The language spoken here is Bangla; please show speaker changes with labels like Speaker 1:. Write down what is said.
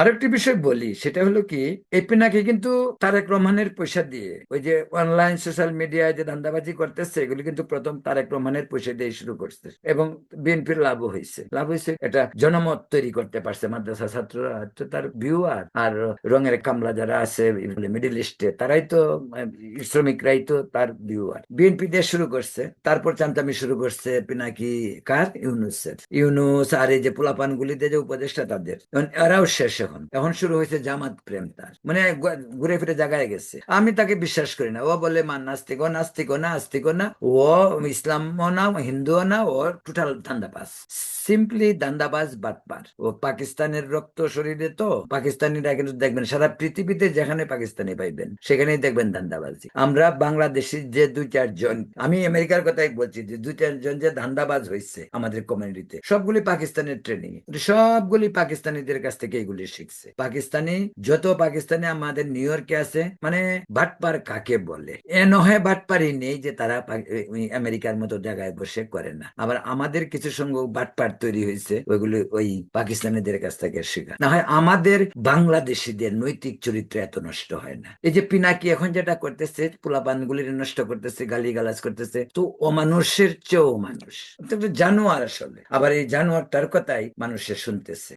Speaker 1: আরেকটি বিষয় বলি, সেটা হলো কি এই পিনাকে কিন্তু তারেক রহমানের পয়সা দিয়ে, ওই যে অনলাইন সোশ্যাল মিডিয়ায় যে ধান্দাবাজি করতেছে, এগুলি কিন্তু প্রথম তারেক রহমানের পয়সা দিয়ে শুরু করছে এবং বিএনপির লাভও হয়েছে। লাভ হয়েছে এটা জনমত তৈরি করতে পারছে মাদ্রাসা ছাত্ররা, তো তার ভিউয়ার আর রঙের কামলা যারা আছে মিডিল ইস্টে তারাই তো শ্রমিকরাই তো তার ভিউয়ার বিএনপি দিয়ে শুরু করছে, তারপর চান্তামি শুরু করছে পিনাকি কার? ইউনুসের। ইউনুস আর এই যে পোলাপান গুলিতে যে উপদেষ্টা তাদের এরাও শেষ এখন এখন শুরু হয়েছে জামাত প্রেম তার। মানে ঘুরে ফিরে জায়গায় গেছে। আমি তাকে বিশ্বাস করি না। ও বলে মান নাস্তিক, ও নাস্তিক না আস্তিক না। ও ইসলামও না হিন্দুও না, ও টোটাল দান্দাবাজ। সিম্পলি দান্দাবাজ বাটপার। ও পাকিস্তানের রক্ত শরীরে তো। পাকিস্তানিরা কিন্তু দেখবেন, সারা পৃথিবীতে যেখানে পাকিস্তানি পাইবেন, সেখানেই দেখবেন দান্দাবাজি। আমরা বাংলাদেশি যে দুই চারজন আমি আমেরিকার কথাই বলছি যে দুই চারজন যে ধান্দাবাজ হয়েছে আমাদের কমিউনিটিতে সবগুলি পাকিস্তানের ট্রেনিং সবগুলি পাকিস্তানিদের কাছ থেকে এগুলি শিখছে। পাকিস্তানি, যত পাকিস্তানি আমাদের নিউ ইয়র্কে আছে মানে বাটপার কাকে বলে? এ নহে বাটপারই নেই যে তারা আমেরিকার মতো জায়গায় বসে করে না। আবার আমাদের কিছু সঙ্গে বাটপার তৈরি হয়েছে, ওইগুলো ওই পাকিস্তানিদের কাছ থেকে শেখা। না হয় আমাদের বাংলাদেশিদের নৈতিক চরিত্র এত নষ্ট হয় না। এই যে পিনাকি এখন যেটা করতেছে, পোলাপানগুলি নষ্ট করতেছে গালি গালাজ করতেছে, তো অমানুষের চেয়েও মানুষ। জানোয়ার আসলে। আবার এই জানোয়ারটার কথাই মানুষে শুনতেছে।